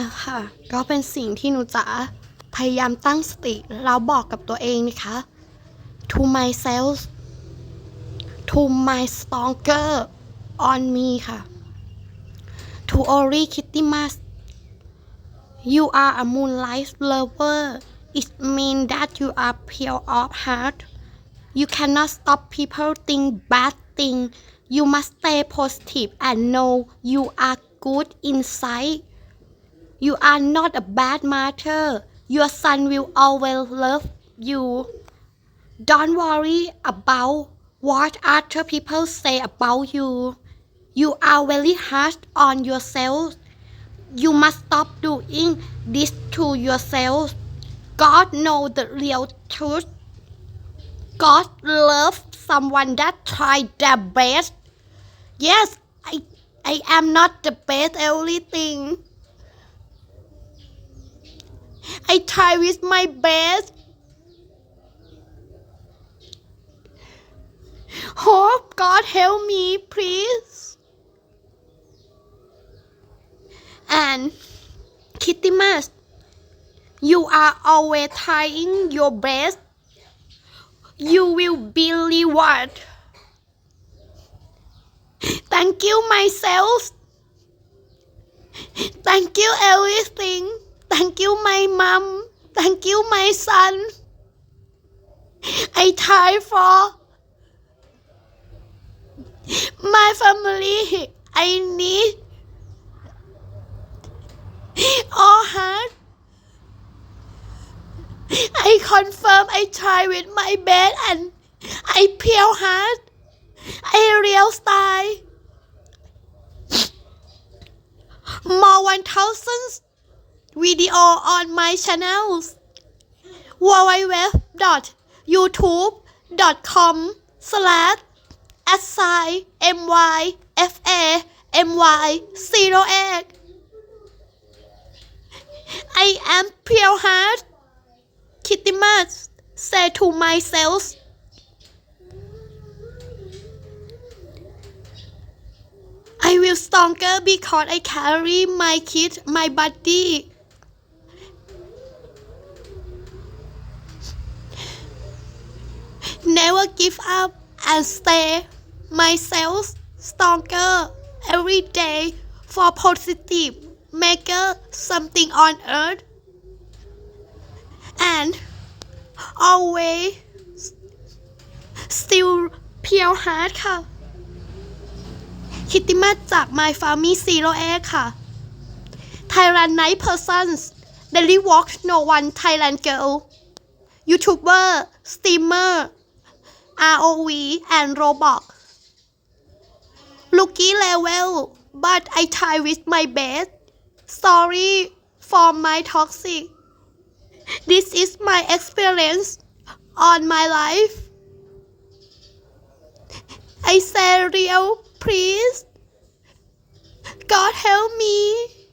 อะค่ะก็เป็นสิ่งที่หนูจะพยายามตั้งสติแล้วบอกกับตัวเองนะคะ to myself to my stronger on me ค่ะ to Ori Kitty Mas you are a moonlight lover it means that you are pure of heart you cannot stop people think bad thing you must stay positive and know you are good inside you are not a bad mother your son will always love you. Don't worry about what other people say about you. You are very hard on yourself. You must stop doing this to yourself. God knows the real truth. God loves someone that try their best. Yes i i am not the best everything i try with my best hope god help me please and Kitty Mas, you are always trying your best. You will be rewarded. Thank you myself. Thank you everything. Thank you my mom. Thank you my son. I try for my family. I need all hard. I confirm I try with my best and I pure hard. I real style. More 1000 video on my channels. www.youtube.com slash assign my fa my 08 I am pure heart. Kitty Mas say to myself. I will stronger because I carry my kid, my body. Never give up and stay myself stronger every day for positive maker something on earth and always still pure heart ค่ะ คิตติมาจาก My Family Zero Egg ค่ะ Thailand Night Persons Daily Walk No One Thailand Girl YouTuber Streamer ROV and Roblox Rookie Level but I try with my best Sorry for my toxic. This is my experience on my life. I say real, please. God help me.